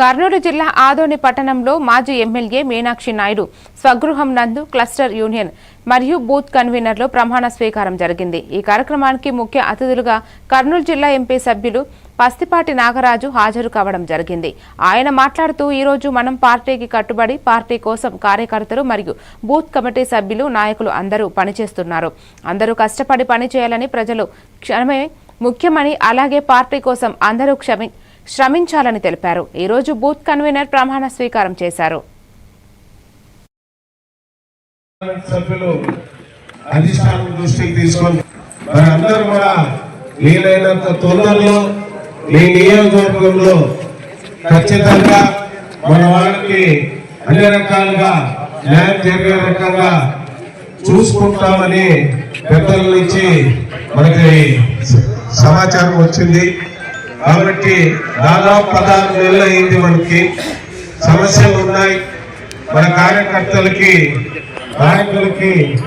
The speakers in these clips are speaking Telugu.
కర్నూలు జిల్లా ఆదోని పట్టణంలో మాజీ ఎమ్మెల్యే మీనాక్షి నాయుడు స్వగృహం నందు క్లస్టర్ యూనియన్ మరియు బూత్ కన్వీనర్లో ప్రమాణ స్వీకారం జరిగింది. ఈ కార్యక్రమానికి ముఖ్య అతిథులుగా కర్నూలు జిల్లా ఎంపీ సభ్యులు పస్తిపాటి నాగరాజు హాజరు కావడం జరిగింది. ఆయన మాట్లాడుతూ ఈ రోజు మనం పార్టీకి కట్టుబడి పార్టీ కోసం కార్యకర్తలు మరియు బూత్ కమిటీ సభ్యులు నాయకులు అందరూ పనిచేస్తున్నారు. అందరూ కష్టపడి పనిచేయాలని ప్రజలు క్షణమే ముఖ్యమని అలాగే పార్టీ కోసం అందరూ క్షమి శ్రమించాలని తెలిపారు. ఈ రోజు బూత్ కన్వీనర్ ప్రమాణ స్వీకారం చేశారు. సభ్యులు అధిష్టానం దృష్టికి తీసుకొని కూడా వీలైనంత నియోజకవర్గంలో ఖచ్చితంగా మన వాళ్ళకి అన్ని రకాలుగా న్యాయం జరిగే రకంగా చూసుకుంటామని పెద్దల నుంచి మనకి సమాచారం వచ్చింది. కాబట్టి దాదాపు పదహారు నెలలు అయింది మనకి. సమస్యలు ఉన్నాయి. మన కార్యకర్తలకి నాయకులకి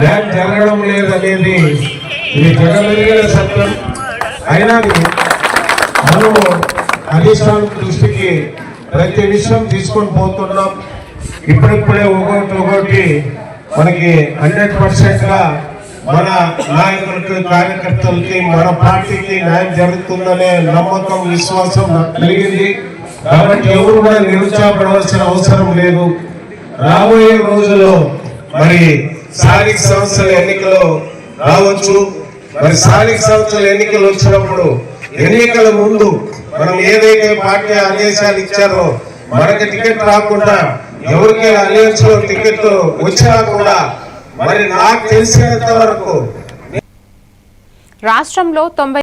న్యాయం జరగడం లేదనేది ఇది జగమెరిగిన సత్యం. అయినా మనము అధిష్టానం దృష్టికి ప్రతి విషయం తీసుకొని పోతున్నాం. ఇప్పుడిప్పుడే ఒకటి ఒకటి మనకి హండ్రెడ్ పర్సెంట్గా మన నాయకులకి కార్యకర్తలకి మన పార్టీకి న్యాయం జరుగుతుందనే నమ్మకం విశ్వాసం నాకు కలిగింది. కాబట్టి ఎవరు కూడా నిరుత్సాహపడవలసిన అవసరం లేదు. రాబోయే రోజుల్లో మరి స్థానిక సంస్థల ఎన్నికలు రావచ్చు. మరి స్థానిక సంస్థల ఎన్నికలు వచ్చినప్పుడు ఎన్నికల ముందు మనం ఏదైతే పార్టీ ఆదేశాలు ఇచ్చారో మనకి టికెట్ రాకుండా ఎవరికైనా అలయన్స్లో టికెట్ వచ్చినా కూడా మరి నాకు తెలిసినంత వరకు రాష్ట్రంలో తొంభై